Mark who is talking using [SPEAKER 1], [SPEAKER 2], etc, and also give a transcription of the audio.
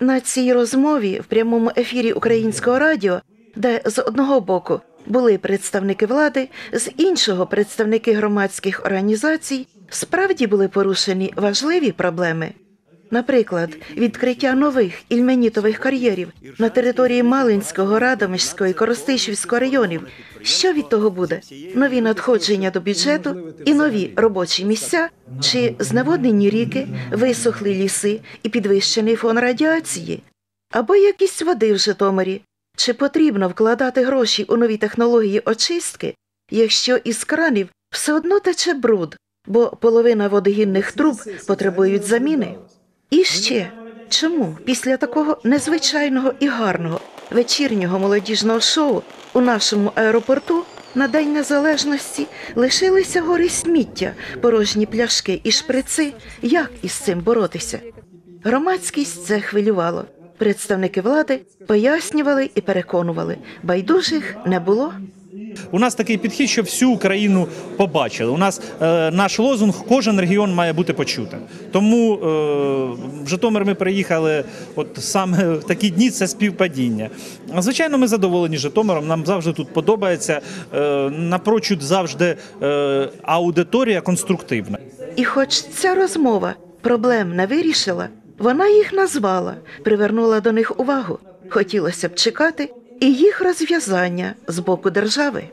[SPEAKER 1] На цій розмові в прямому ефірі українського радіо, де з одного боку були представники влади, з іншого представники громадських організацій, справді були порушені важливі проблеми. Наприклад, відкриття нових ільменітових кар'єрів на території Малинського, Радомиського і Коростишівського районів. Що від того буде? Нові надходження до бюджету і нові робочі місця, чи зневоднені ріки, висохлі ліси і підвищений фон радіації, або якість води в Житомирі. Чи потрібно вкладати гроші у нові технології очистки, якщо із кранів все одно тече бруд, бо половина водогінних труб потребують заміни? І ще чому після такого незвичайного і гарного вечірнього молодіжного шоу у нашому аеропорту на День Незалежності лишилися гори сміття, порожні пляшки і шприци? Як із цим боротися? Громадськість це хвилювало. Представники влади пояснювали і переконували, байдужих не було.
[SPEAKER 2] У нас такий підхід, що всю Україну побачили. У нас е, наш лозунг кожен регіон має бути почутим. Тому е, в Житомир ми приїхали от саме в такі дні це співпадіння. Звичайно, ми задоволені Житомиром. Нам завжди тут подобається. Е, напрочуд завжди е, аудиторія конструктивна.
[SPEAKER 1] І хоч ця розмова проблем не вирішила, вона їх назвала, привернула до них увагу. Хотілося б чекати і їх розв'язання з боку держави.